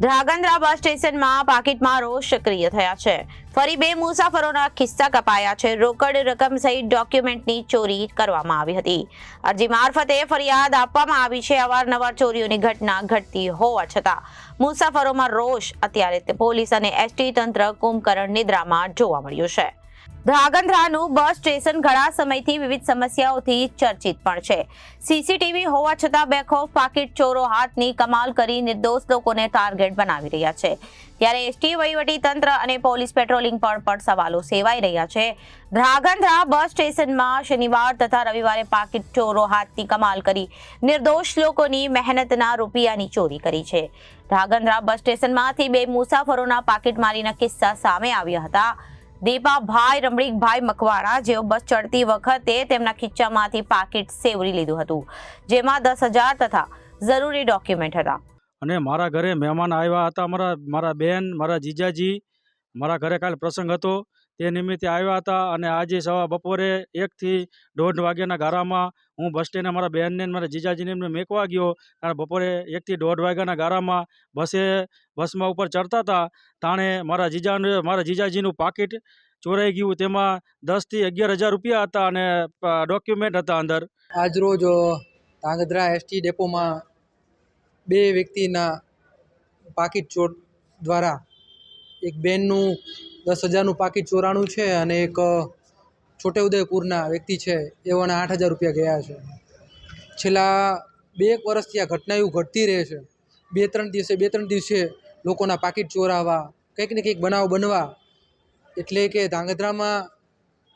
ધ્રાગંદ્રા બસ સ્ટેશનમાં પાકીટમાં રોષ સક્રિય થયા છે. ફરી બે મુસાફરોના ખિસ્સા કપાયા છે. રોકડ રકમ સહિત ડોક્યુમેન્ટની ચોરી કરવામાં આવી હતી. અરજી મારફતે ફરિયાદ આપવામાં આવી છે. અવારનવાર ચોરીઓની ઘટના ઘટતી હોવા છતાં મુસાફરોમાં રોષ. અત્યારે પોલીસ અને એસટી તંત્ર કુંભકરણ નિદ્રામાં જોવા મળ્યું છે. ધ્રાગંધ્રાનું બસ સ્ટેશન ઘણા સમયથી વિવિધ સમસ્યાઓથી ચર્ચિત પણ છે. સીસીટીવી હોવા છતાં બેખોફ પાકીટ ચોરો હાથની કમાલ કરી નિર્દોષ લોકોને ટાર્ગેટ બનાવી રહ્યા છે. ત્યારે એસટી, વહીવટી તંત્ર અને પોલીસ પેટ્રોલિંગ પર પણ સવાલો સેવાઈ રહ્યા છે. ધ્રાગંધ્રા બસ સ્ટેશનમાં શનિવાર તથા રવિવારે પાકીટ ચોરો હાથની કમાલ કરી નિર્દોષ લોકોની મહેનતના રૂપિયાની ચોરી કરી છે. ધ્રાગંધ્રા બસ સ્ટેશનમાંથી બે મુસાફરોના પાકીટમારીના કિસ્સા સામે આવ્યા હતા. દીપાભાઈ રમણીકભાઈ મકવાણા જેઓ બસ ચડતી વખતે તેમના ખીચામાંથી પાકીટ સેવરી લીધું હતું, જેમાં દસ હજાર તથા જરૂરી ડોક્યુમેન્ટ હતા. અને મારા ઘરે મહેમાન આવ્યા હતા. મારા મારા બેન, મારા જીજાજી, મારા ઘરે કાલે પ્રસંગ હતો. તે નિમિત્તે આવ્યા હતા અને આજે સવા બપોરે એકથી દોઢ વાગ્યાના ગારામાં હું બસ સ્ટેન્ડે મારા બહેનને મારા જીજાજીને એમને મેકવા ગયો. અને બપોરે એકથી દોઢ વાગ્યાના ગારામાં બસે બસમાં ઉપર ચડતા હતા. તાણે મારા જીજાને, મારા જીજાજીનું પાકીટ ચોરાઈ ગયું. તેમાં દસથી અગિયાર હજાર રૂપિયા હતા અને ડોક્યુમેન્ટ હતા અંદર. આજરોજ ધાંગધ્રા એસટી ડેપોમાં બે વ્યક્તિના પાકીટ ચોર દ્વારા એક બેનનું દસ હજારનું પાકીટ ચોરાણું છે અને એક છોટેઉદેપુરના વ્યક્તિ છે એઓના આઠ હજાર રૂપિયા ગયા છે. છેલ્લા બે એક વર્ષથી આ ઘટના એવું ઘટતી રહે છે. બે ત્રણ દિવસે, બે ત્રણ દિવસે લોકોના પાકીટ ચોરાવા, કંઈક ને કંઈક બનાવ બનવા, એટલે કે ધાંગધ્રામાં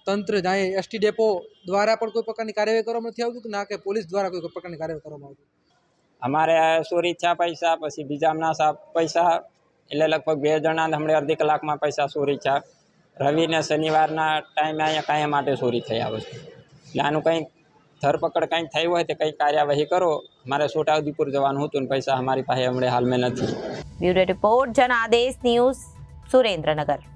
તંત્ર જાય એસટી ડેપો દ્વારા પણ કોઈ પ્રકારની કાર્યવાહી કરવામાં નથી આવતું કે ના કે પોલીસ દ્વારા કોઈ પ્રકારની કાર્યવાહી કરવામાં આવતી? અમારે ચોરી થયા પૈસા, પછી બીજાના પૈસા એટલે લગભગ બે જણા હમણાં અડધી કલાકમાં પૈસા ચોરી થયા. રવિ ને શનિવારના ટાઈમે અહીંયા કાંઈ માટે ચોરી થઈ આવે છે. એટલે આનું કંઈક ધરપકડ કંઈક થઈ હોય તો કંઈક કાર્યવાહી કરો. મારે છોટાઉદેપુર જવાનું હતું ને પૈસા અમારી પાસે હમણાં હાલમાં નથી. Bureau report Janadesh news, Surendranagar.